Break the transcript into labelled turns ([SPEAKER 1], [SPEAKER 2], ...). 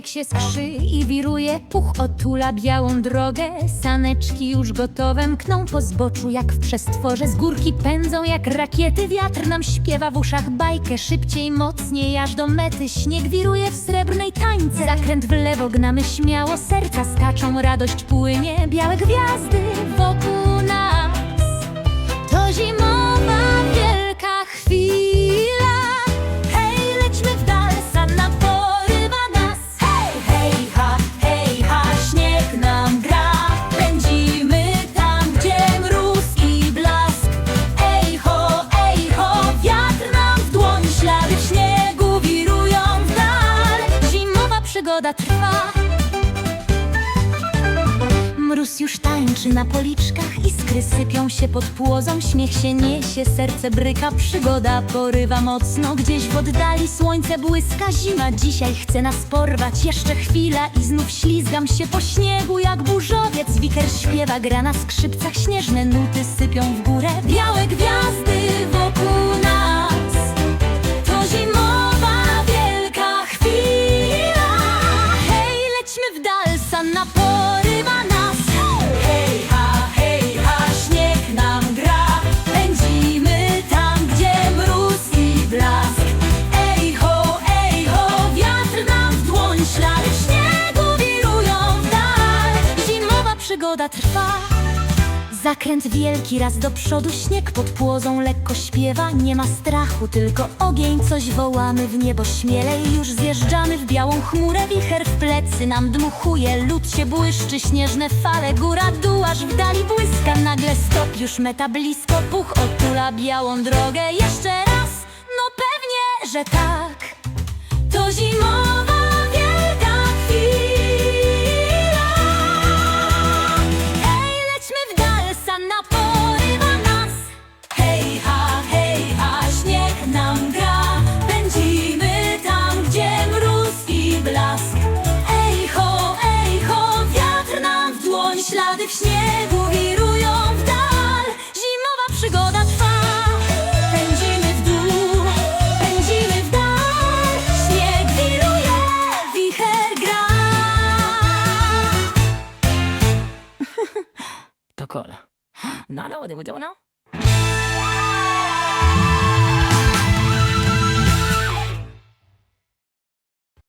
[SPEAKER 1] śnieg się skrzy i wiruje, puch otula białą drogę. Saneczki już gotowe mkną po zboczu jak w przestworze. Z górki pędzą jak rakiety, wiatr nam śpiewa w uszach bajkę. Szybciej, mocniej, aż do mety. Śnieg wiruje w srebrnej tańce. Zakręt w lewo gnamy śmiało, serca skaczą, radość płynie. Białe gwiazdy przygoda trwa. Mróz już tańczy na policzkach, iskry sypią się pod płozą, śmiech się niesie, serce bryka, przygoda porywa mocno. Gdzieś w oddali słońce błyska, zima dzisiaj chce nas porwać. Jeszcze chwila i znów ślizgam się po śniegu jak burzowiec. Wicher śpiewa, gra na skrzypcach, śnieżne nuty sypią w górę. Białe przygoda trwa. Zakręt wielki raz do przodu, śnieg pod płozą lekko śpiewa. Nie ma strachu, tylko ogień, coś wołamy w niebo śmielej. Już zjeżdżamy w białą chmurę, wicher w plecy nam dmuchuje. Lód się błyszczy, śnieżne fale, góra dół, aż w dali błyska. Nagle stop, już meta blisko, puch otula białą drogę. Jeszcze raz, no pewnie, że tak. To zimowa ślady w śniegu wirują w dal. Zimowa przygoda trwa. Pędzimy w dół, pędzimy w dal. Śnieg wiruje, wicher gra.
[SPEAKER 2] To cola. No, no, do now?